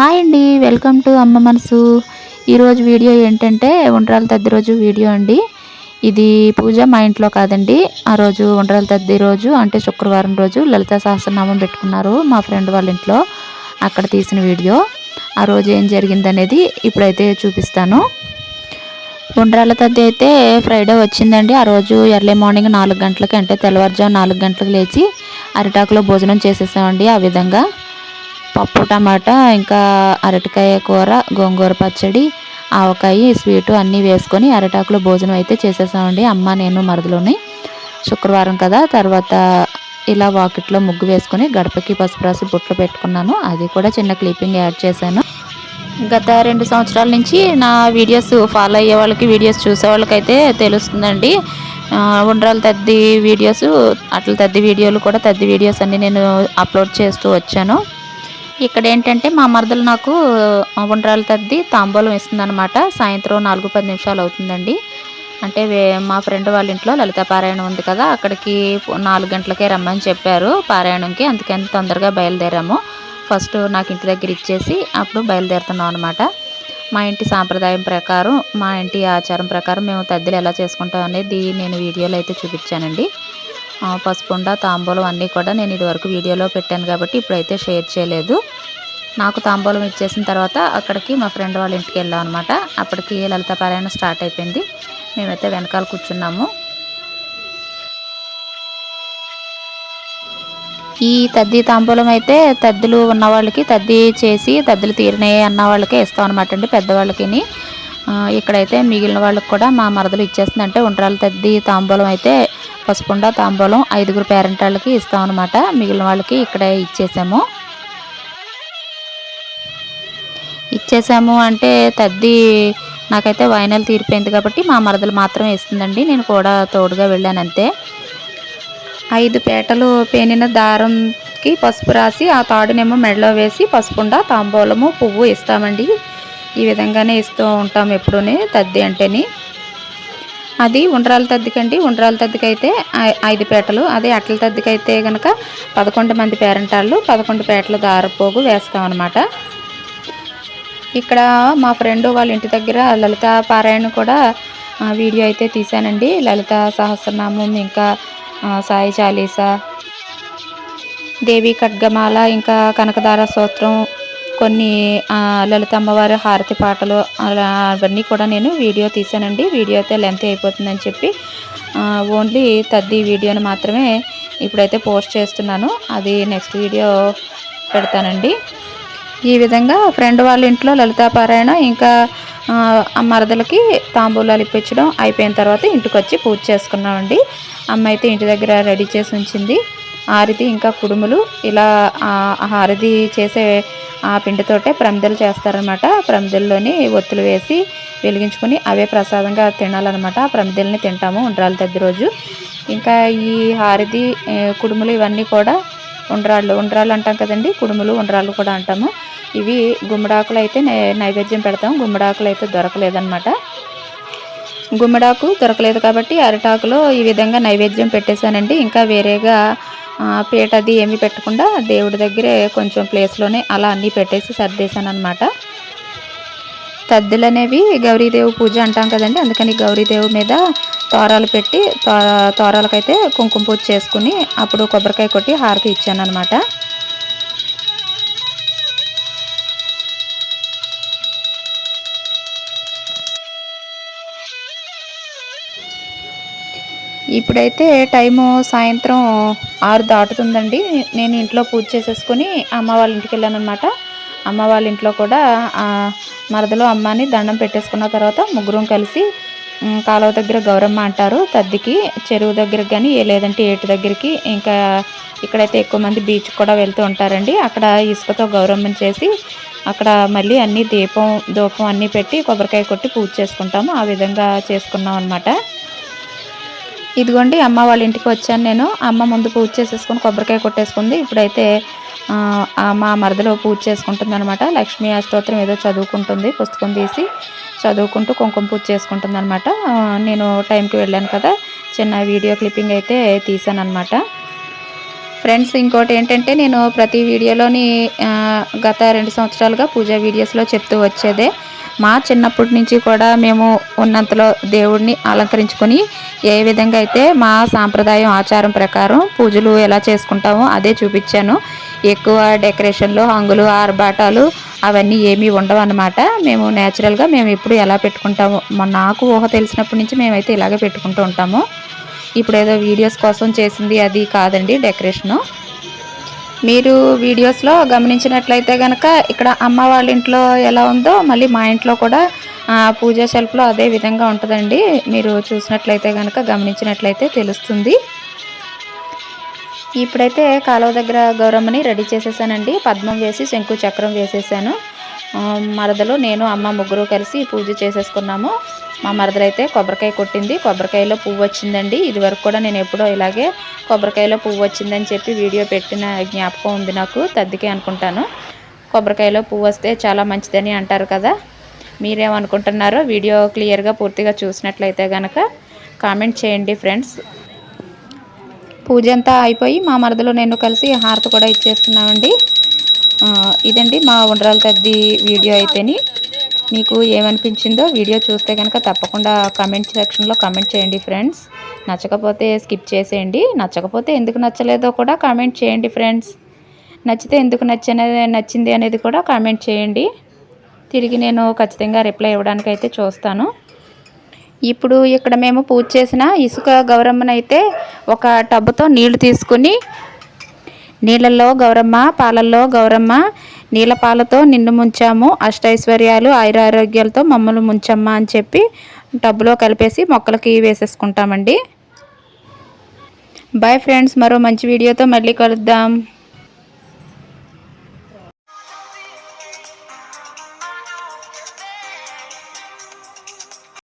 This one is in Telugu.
హాయ్ అండి వెల్కమ్ టు అమ్మ మనసు. ఈరోజు వీడియో ఏంటంటే ఉండరాల తద్ది రోజు వీడియో అండి. ఇది పూజ మా ఇంట్లో కాదండి. ఆ రోజు ఉండరాల తద్ది రోజు అంటే శుక్రవారం రోజు లలిత సహస్రనామం పెట్టుకున్నారు మా ఫ్రెండ్ వాళ్ళ ఇంట్లో. అక్కడ తీసిన వీడియో. ఆ రోజు ఏం జరిగిందనేది ఇప్పుడైతే చూపిస్తాను. ఉండరాల తద్ది అయితే ఫ్రైడే వచ్చిందండి. ఆ రోజు ఎర్లీ మార్నింగ్ నాలుగు గంటలకి అంటే తెల్లవారుజాము నాలుగు గంటలకు లేచి అరిటాకులో భోజనం చేసేసామండి ఆ విధంగా. పప్పు టమాటా ఇంకా అరటికాయ కూర గోంగూర పచ్చడి ఆవకాయ స్వీటు అన్నీ వేసుకొని అరటాకులో భోజనం అయితే చేసేసామండి. అమ్మ నేను మరదలోని శుక్రవారం కదా తర్వాత ఇలా వాకిట్లో ముగ్గు వేసుకొని గడపకి పసుపు రాసి బుట్లు పెట్టుకున్నాను. అది కూడా చిన్న క్లిప్పింగ్ యాడ్ చేశాను. గత రెండు సంవత్సరాల నుంచి నా వీడియోస్ ఫాలో అయ్యే వాళ్ళకి వీడియోస్ చూసే వాళ్ళకైతే తెలుస్తుందండి. ఉండ్రాల తద్ది వీడియోస్ అట్ల తద్ది వీడియోలు కూడా తద్ది వీడియోస్ అన్నీ నేను అప్లోడ్ చేస్తూ వచ్చాను. ఇక్కడ ఏంటంటే మా మరదలు నాకు ఉండ్రాలు తద్ది తాంబూలం ఇస్తుందనమాట సాయంత్రం నాలుగు పది నిమిషాలు అవుతుందండి. అంటే మా ఫ్రెండ్ వాళ్ళ ఇంట్లో లలిత పారాయణం ఉంది కదా అక్కడికి నాలుగు గంటలకే రమ్మని చెప్పారు పారాయణంకి. అందుకని తొందరగా బయలుదేరాము. ఫస్ట్ నాకు ఇంటి దగ్గర ఇచ్చేసి అప్పుడు బయలుదేరుతున్నాం అనమాట మా ఇంటి సాంప్రదాయం ప్రకారం మా ఇంటి ఆచారం ప్రకారం మేము తద్దిలు ఎలా చేసుకుంటాం అనేది నేను వీడియోలో అయితే చూపించానండి. పసుపుండ తాంబూలం అన్నీ కూడా నేను ఇదివరకు వీడియోలో పెట్టాను కాబట్టి ఇప్పుడైతే షేర్ చేయలేదు. నాకు తాంబూలం ఇచ్చేసిన తర్వాత అక్కడికి మా ఫ్రెండ్ వాళ్ళ ఇంటికి వెళ్ళాం అనమాట అప్పటికి లలిత పారాయణ స్టార్ట్ అయిపోయింది. మేమైతే వెనకాల కూర్చున్నాము. ఈ తద్ది తాంబూలం అయితే తద్దులు ఉన్న వాళ్ళకి తద్ది చేసి తద్దులు తీరినాయి అన్న వాళ్ళకే ఇస్తాం అనమాట అండి పెద్దవాళ్ళకిని. ఇక్కడైతే మిగిలిన వాళ్ళకి కూడా మా మరదలు ఇచ్చేస్తుందంటే ఉండ్రాల తద్ది తాంబూలం అయితే పసుపుండ తాంబూలం ఐదుగురు పేరెంట్ వాళ్ళకి ఇస్తాం అనమాట మిగిలిన వాళ్ళకి ఇక్కడే ఇచ్చేసాము. ఇచ్చేసాము అంటే తద్ది నాకైతే వైనల్ తీరిపోయింది కాబట్టి మా మరదలు మాత్రమే ఇస్తుందండి. నేను కూడా తోడుగా వెళ్ళాను అంతే. ఐదు పేటలు పేనిన దారంకి పసుపు రాసి ఆ తాడునేమో మెడలో వేసి పసుపుండ తాంబూలము పువ్వు ఇస్తామండి. ఈ విధంగానే ఇస్తూ ఉంటాం ఎప్పుడూనే తద్ది అంటేని. అది ఉండ్రాల తద్దికండి. ఉండ్రాల తద్దికైతే ఐదు పేటలు. అదే అట్ల తద్దికైతే కనుక పదకొండు మంది పేరెంటాళ్ళు పదకొండు పేటలు దారపోగు వేస్తాం ఇక్కడ మా ఫ్రెండ్ వాళ్ళ ఇంటి దగ్గర లలిత పారాయణ కూడా వీడియో అయితే తీశానండి. లలిత సహస్రనామం ఇంకా సాయి చాలీసా దేవి ఖడ్గమాల ఇంకా కనకదార స్తోత్రం కొన్ని లలిత అమ్మవారి హారతి పాటలు అలా అవన్నీ కూడా నేను వీడియో తీసానండి. వీడియో అయితే లెంత్ అయిపోతుందని చెప్పి ఓన్లీ తద్ది వీడియోని మాత్రమే ఇప్పుడైతే పోస్ట్ చేస్తున్నాను. అది నెక్స్ట్ వీడియో పెడతానండి. ఈ విధంగా ఫ్రెండ్ వాళ్ళ ఇంట్లో లలితాపారాయణ ఇంకా మరదలకి తాంబూలాలు ఇప్పించడం అయిపోయిన తర్వాత ఇంటికి వచ్చి పూజ చేసుకున్నామండి. అమ్మ అయితే ఇంటి దగ్గర రెడీ చేసి ఉంచింది. ఆరిది ఇంకా కుడుములు ఇలా హారది చేసే ఆ పిండితోటే ప్రమిదలు చేస్తారనమాట ప్రమిదల్లోని ఒత్తులు వేసి వెలిగించుకొని అవే ప్రసాదంగా తినాలన్నమాట. ఆ ప్రమిదల్ని తింటాము ఉండ్రాలు తద్ది రోజు. ఇంకా ఈ హారిది కుడుములు ఇవన్నీ కూడా ఉండ్రాళ్ళు ఉండ్రాళ్ళు అంటాం కదండి. కుడుములు ఉండ్రాళ్ళు కూడా అంటాము. ఇవి గుమ్మడాకులు అయితే నైవేద్యం పెడతాం గుమ్మడాకులు అయితే దొరకలేదన్నమాట. గుమ్మడాకు దొరకలేదు కాబట్టి అరటాకులో ఈ విధంగా నైవేద్యం పెట్టేశానండి. ఇంకా వేరేగా పీట అది ఏమీ పెట్టకుండా దేవుడి దగ్గరే కొంచెం ప్లేస్లోనే అలా అన్నీ పెట్టేసి సర్దేశాను అనమాట తద్దులు అనేవి గౌరీదేవి పూజ అంటాం కదండి అందుకని గౌరీదేవి మీద తోరాలు పెట్టి తోరాలకైతే కుంకుమ పూజ చేసుకుని అప్పుడు కొబ్బరికాయ కొట్టి హారతి ఇచ్చాను అనమాట ఇప్పుడైతే టైము సాయంత్రం ఆరు దాటుతుందండి. నేను ఇంట్లో పూజ చేసేసుకొని అమ్మ వాళ్ళ ఇంటికి వెళ్ళాను అనమాట అమ్మ వాళ్ళ ఇంట్లో కూడా మరదలో అమ్మని దండం పెట్టేసుకున్న తర్వాత ముగ్గురం కలిసి కాలువ దగ్గర గౌరమ్మ అంటారు తద్దికి చెరువు దగ్గరికి కానీ లేదంటే ఏటు దగ్గరికి ఇంకా ఇక్కడైతే ఎక్కువ మంది బీచ్ కూడా వెళ్తూ ఉంటారండి. అక్కడ ఇసుకతో గౌరమ్మని చేసి అక్కడ మళ్ళీ అన్నీ దీపం దూపం అన్నీ పెట్టి కొబ్బరికాయ కొట్టి పూజ చేసుకుంటాము. ఆ విధంగా చేసుకున్నాం అనమాట ఇదిగోండి అమ్మ వాళ్ళ ఇంటికి వచ్చాను నేను. అమ్మ ముందు పూజ చేసేసుకొని కొబ్బరికాయ కొట్టేసుకుంది. ఇప్పుడైతే మా మరదలో పూజ చేసుకుంటుంది అనమాట లక్ష్మీ అష్టోత్తరం ఏదో చదువుకుంటుంది పుస్తకం తీసి చదువుకుంటూ కుంకుమ పూజ చేసుకుంటుంది అనమాట నేను టైంకి వెళ్ళాను కదా చిన్న వీడియో క్లిప్పింగ్ అయితే తీసాను అనమాట ఫ్రెండ్స్ ఇంకోటి ఏంటంటే నేను ప్రతి వీడియోలోని గత రెండు సంవత్సరాలుగా పూజా వీడియోస్లో చెప్తూ వచ్చేదే. మా చిన్నప్పటి నుంచి కూడా మేము ఉన్నంతలో దేవుడిని అలంకరించుకొని ఏ విధంగా అయితే మా సాంప్రదాయం ఆచారం ప్రకారం పూజలు ఎలా చేసుకుంటామో అదే చూపించాను. ఎక్కువ డెకరేషన్లు హంగులు ఆర్భాటాలు అవన్నీ ఏమీ ఉండవు అన్నమాట. మేము నేచురల్గా మేము ఎప్పుడు ఎలా పెట్టుకుంటాము నాకు ఊహ తెలిసినప్పటి నుంచి మేమైతే ఇలాగే పెట్టుకుంటూ ఉంటాము. ఇప్పుడు ఏదో వీడియోస్ కోసం చేసింది అది కాదండి డెకరేషను. మీరు వీడియోస్లో గమనించినట్లయితే కనుక ఇక్కడ అమ్మ వాళ్ళ ఇంట్లో ఎలా ఉందో మళ్ళీ మా ఇంట్లో కూడా పూజా షెల్ఫ్లో అదే విధంగా ఉంటుందండి. మీరు చూసినట్లయితే కనుక గమనించినట్లయితే తెలుస్తుంది. ఇప్పుడైతే కాలువ దగ్గర గౌరమ్మని రెడీ చేసేసానండి. పద్మం వేసి శంకు చక్రం వేసేసాను. మరదలు నేను అమ్మ ముగ్గురు కలిసి పూజ చేసేసుకున్నాము. మా మరదలైతే కొబ్బరికాయ కొట్టింది. కొబ్బరికాయలో పువ్వు వచ్చిందండి. ఇది వరకు కూడా నేను ఎప్పుడో ఇలాగే కొబ్బరికాయలో పువ్వు వచ్చిందని చెప్పి వీడియో పెట్టిన జ్ఞాపకం ఉంది నాకు. తద్దికే అనుకుంటాను. కొబ్బరికాయలో పువ్వు వస్తే చాలా మంచిదని అంటారు కదా. మీరేమనుకుంటున్నారో వీడియో క్లియర్గా పూర్తిగా చూసినట్లయితే కనుక కామెంట్ చేయండి ఫ్రెండ్స్. పూజ అంతా అయిపోయి మా మరదలు నేను కలిసి హారతి కూడా ఇచ్చేస్తున్నామండి. ఇదండి మా ఉండరాల తద్ది వీడియో అయితేని. మీకు ఏమనిపించిందో వీడియో చూస్తే కనుక తప్పకుండా కామెంట్ సెక్షన్లో కామెంట్ చేయండి ఫ్రెండ్స్ నచ్చకపోతే స్కిప్ చేసేయండి నచ్చకపోతే ఎందుకు నచ్చలేదో కూడా కామెంట్ చేయండి ఫ్రెండ్స్ నచ్చితే ఎందుకు నచ్చనే నచ్చింది అనేది కూడా కామెంట్ చేయండి. తిరిగి నేను ఖచ్చితంగా రిప్లై ఇవ్వడానికి అయితే చూస్తాను. ఇప్పుడు ఇక్కడ మేము పూజ చేసిన ఇసుక గౌరమ్మనైతే ఒక టబ్తో నీళ్ళు తీసుకుని నీళ్ళల్లో గౌరమ్మ పాలల్లో గౌరమ్మ నీళ్ళ పాలతో నిన్ను ముంచాము. అష్టైశ్వర్యాలు ఆయురారోగ్యాలతో మమ్మల్ని ముంచమ్మ అని చెప్పి టబ్లో కలిపేసి మొక్కలకి వేసేసుకుంటామండి. బాయ్ ఫ్రెండ్స్ మరో మంచి వీడియోతో మళ్ళీ కలుద్దాం.